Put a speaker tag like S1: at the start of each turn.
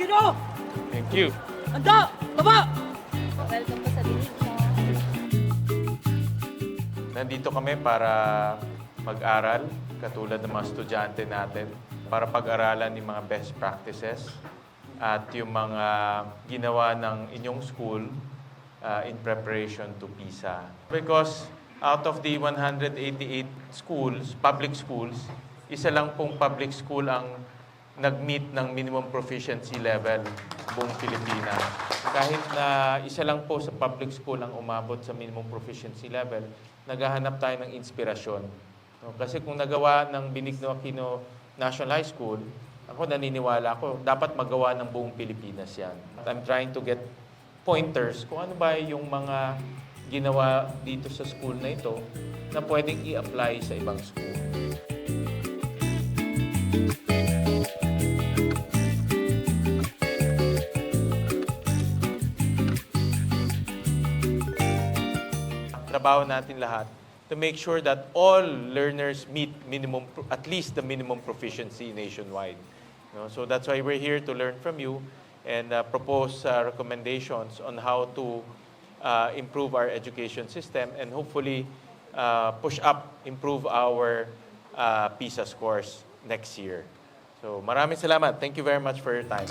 S1: Gino!
S2: Thank you.
S1: Anda! Baba!
S3: Welcome po sa dinig mo.
S2: Nandito kami para mag-aral, katulad ng mga estudyante natin, para pag-aralan yung mga best practices at yung mga ginawa ng inyong school uh, in preparation to PISA. Because out of the 188 schools, public schools, isa lang pong public school ang nag-meet ng minimum proficiency level buong Pilipinas. Kahit na isa lang po sa public school ang umabot sa minimum proficiency level, naghahanap tayo ng inspirasyon. Kasi kung nagawa ng Benigno Aquino National High School, ako naniniwala ako, dapat magawa ng buong Pilipinas yan. I'm trying to get pointers kung ano ba yung mga ginawa dito sa school na ito na pwedeng i-apply sa ibang school. Trabaho natin lahat to make sure that all learners meet minimum at least the minimum proficiency nationwide. You know, so that's why we're here to learn from you and uh, propose uh, recommendations on how to uh, improve our education system and hopefully uh, push up, improve our uh, PISA scores next year. So maraming salamat. Thank you very much for your time.